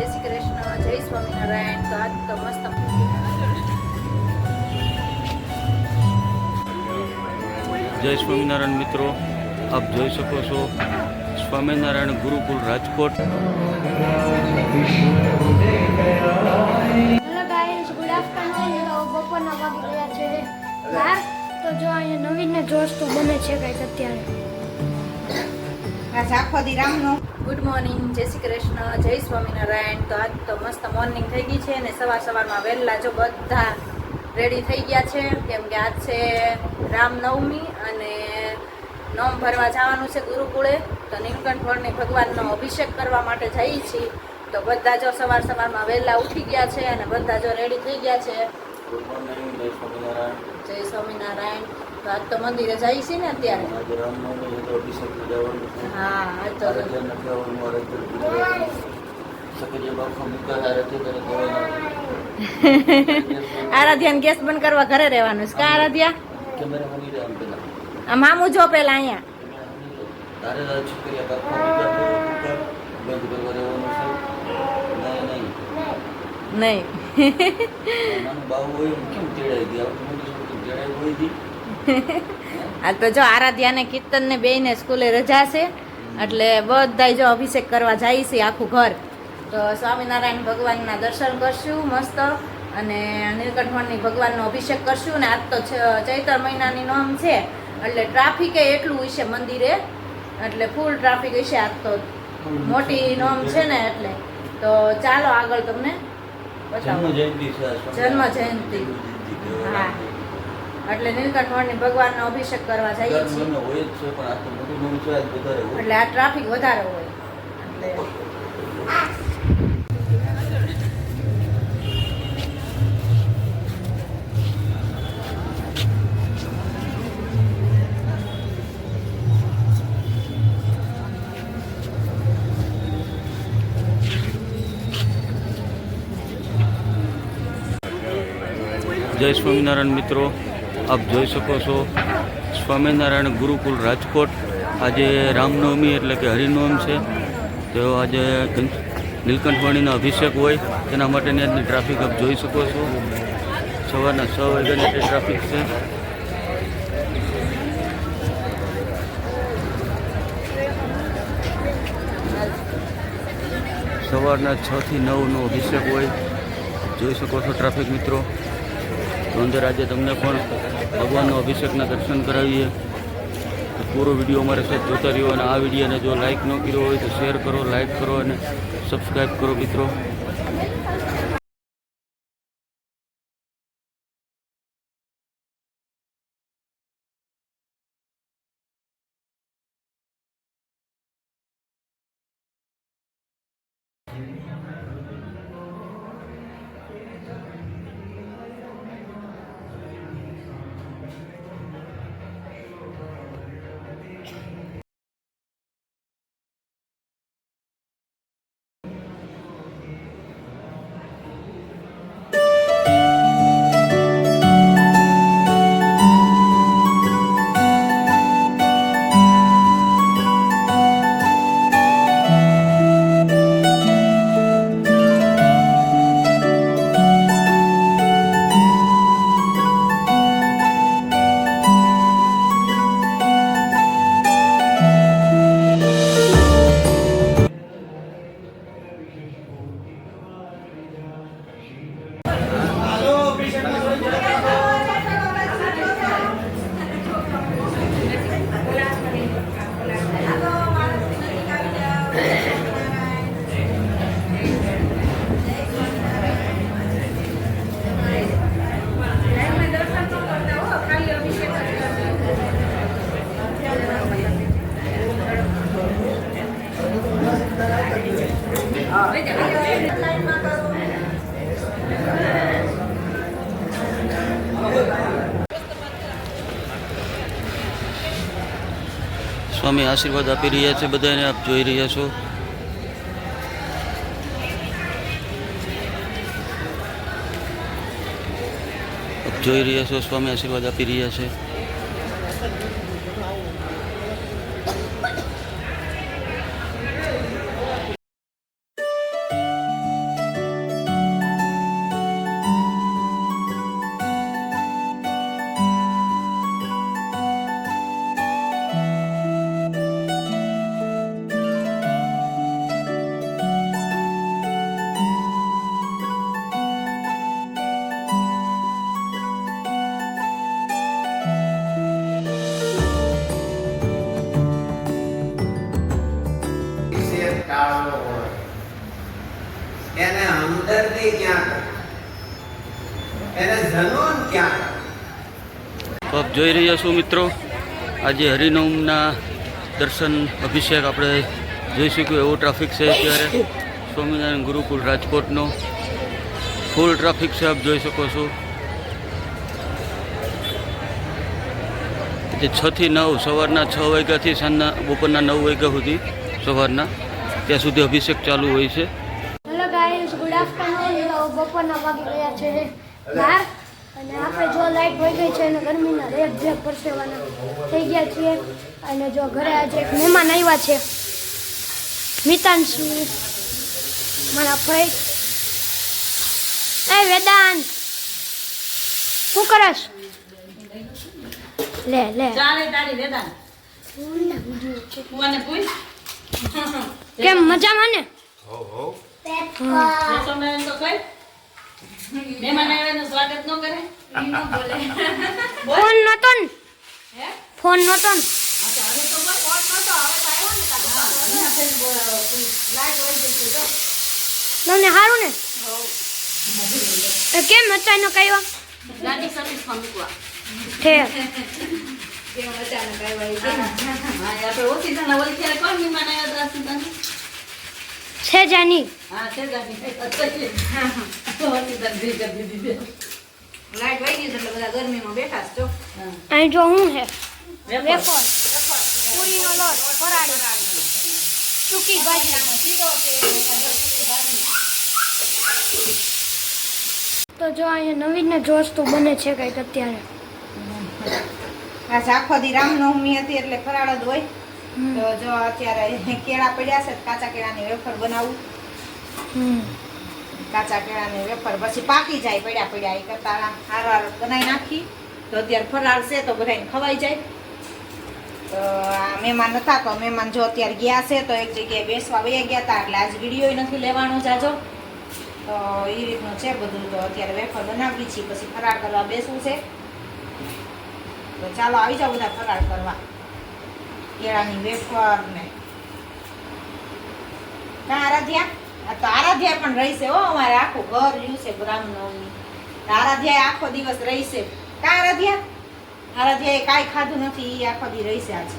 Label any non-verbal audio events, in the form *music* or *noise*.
જય શ્રી કૃષ્ણ જય સ્વામિનારાયણ તો આજ તો મસ્ત જય સ્વામિનારાયણ મિત્રો આપ જોઈ શકો છો Swaminarayan Gurukul Rajkot. Hello guys good afternoon તો બપોરના વાગી રહ્યા છે. બહાર તો જો અહીંયા નવીન ને જોશ તો બને છે કંઈક અત્યારે. આ આખો દી રામનો. ગુડ મોર્નિંગ જય શ્રી કૃષ્ણ, જય સ્વામિનારાયણ. તો આજ તો મસ્ત મોર્નિંગ થઈ ગઈ છે અને સવાર સવારમાં વહેલા જો બધા રેડી થઈ ગયા છે. કેમ કે આજ છે રામનવમી અને નોમ ભરવા જવાનું છે ગુરુકુળે. તો નીલકંઠવર્ણી ભગવાનનો અભિષેક કરવા માટે જઈએ છીએ. તો બધા જો સવાર સવારમાં વહેલા ઉઠી ગયા છે અને બધા જો રેડી થઈ ગયા છે જય સ્વામિનારાયણ. તો આજ તો મંદિરે જઈએ છીએ ને અત્યારે? હા આજ તો *laughs* આરાધ્યાને ગેસ બંધ કરવા ઘરે રહેવાનું છે કા આરાધ્યા? આ મામુ જો પેલા અહીંયા. નહીં. *laughs* આ તો જો આરાધ્યાને કીર્તન ને બે ને સ્કૂલે રજા છે. એટલે બધા જો અભિષેક કરવા જાય છે આખું ઘર. તો સ્વામિનારાયણ ભગવાનના દર્શન કરશું મસ્ત. અને નીલકંઠવણની ભગવાનનો અભિષેક કરશું. ને આજ તો ચૈત્ર મહિનાની નોમ છે. એટલે ટ્રાફિકે એટલું હશે મંદિરે. એટલે ફૂલ ટ્રાફિક હશે આજ તો. મોટી નોમ છે ને એટલે. તો ચાલો આગળ તમને બતાવો. જન્મ જયંતિ હા. એટલે નીલકંઠવણની ભગવાનનો અભિષેક કરવા જઈએ છીએ. એટલે આ ટ્રાફિક વધારે હોય. એટલે જય સ્વામિનારાયણ મિત્રો, આપ જોઈ શકો છો સ્વામિનારાયણ ગુરુકુલ રાજકોટ. આજે રામનવમી એટલે કે હરિનવમ છે. તો આજે નીલકંઠવાણીનો અભિષેક હોય, તેના માટેની આજની ટ્રાફિક આપ જોઈ શકો છો. સવારના છ વાગ્યાની ટ્રાફિક છે. સવારના છ થી નવનો અભિષેક હોય. જોઈ શકો છો ટ્રાફિક મિત્રો. તો અંદર આજે તમને પણ ભગવાનનો અભિષેકના દર્શન કરાવીએ. તો પૂરો વીડિયો અમારે સાથે જોતા રહ્યો અને આ વિડીયોને જો લાઇક ન કર્યો હોય તો શેર કરો લાઇક કરો અને સબસ્ક્રાઈબ કરો મિત્રો. સ્વામી આશીર્વાદ આપી રહ્યા છે બધાને આપ જોઈ રહ્યા છો. આપ જોઈ રહ્યા છો, સ્વામી આશીર્વાદ આપી રહ્યા છે. હમદર્દી ક્યાં એને જનોન ક્યાં તો આપ જોઈ રહ્યા છો મિત્રો, આજે હરિનોમના દર્શન અભિષેક આપણે જોઈ શક્યું એવો ટ્રાફિક છે અત્યારે. સ્વામિનારાયણ ગુરુકુળ રાજકોટનો. ફૂલ ટ્રાફિક છે, આપ જોઈ શકો છો. જે છ થી નવ, સવારના છ વાગ્યાથી સાંજના, બપોરના નવ વાગ્યા સુધી સવારના. ત્યાં સુધી અભિષેક ચાલુ હોય છે. બપોરના વાગી ગયા છે. બાર અને આપણે જો લાઈટ વહી ગઈ છે અને ગરમીના રેપ જે પરસેવાના થઈ ગયા છીએ. અને જો ઘરે આજે એક મહેમાન આવ્યા છે. મિતાંશુ મારા ભાઈ એ વેદાંત શું કરસ લે લે. ચાલે તારી વેદાન કેમ મજામાં ને? તો કઈ મહેમાન આવે એનું સ્વાગત ન કરે. ન બોલે. ફોન નતો ને. હે? ફોન નતો અચ્છા હવે તો બોલ. નતો હવે આવ્યો ને તારો ને કેમ અચાનક આવ્યા ગાડી સર્વિસમાં મૂકવા. ઠેર કેમ અચાનક આવ્યા એ આપણે ઓછી તને ઓલી ફેરે કોણ મહેમાન આવ્યા હતા સીતાને? છે જાની. હા, છે ગાડી. તો. લાઈટ વહી ગઈ એટલે બધા ગરમીમાં બેઠા છો. જો. અહીં જો હું હે વેફર. વેફર. પૂરીનો લોટ ફરાળી સૂકી ભાજી. તો જો અહીંયા નવીન ને જ વસ્તુ બને છે કંઈક અત્યારે. આજ આખો દી રામનવમી હતી એટલે ફરાળ જ હોય. તો જો અત્યારે કેળા પડ્યા છે કાચા કેળાની વેફર બનાવું. હમ. કાચા કેળાની વેફર પછી પાકી જાય, પડ્યા પડ્યા, એ કરતા હાર હાર બનાવી નાખી. તો અત્યારે ફરાળ છે તો બધાને ખવાઈ જાય. તો આ મહેમાન હતા તો મહેમાન જો અત્યારે ગયા છે, તો એક જગ્યાએ બેસવા વયા ગયા હતા, એટલે આજ વીડિયો નથી લેવાનો જાજો. તો એ રીતનું છે બધું. તો અત્યારે વેફર બનાવી છીએ પછી ફરાર કરવા બેસવું છે. તો ચાલો આવી જાઓ બધા ફરાર કરવા. કેળાની વેફર ને. કાં આરાધ્યા? આ તો આરાધ્યા પણ રહીશે હો, અમારે આખું ઘર રહ્યું છે રામનવમી તો આરાધ્યા આખો દિવસ રહીશે. કા આરાધ્યા? આરાધ્યાએ કાંઈ ખાધું નથી એ આખો દી રહીશે આજ.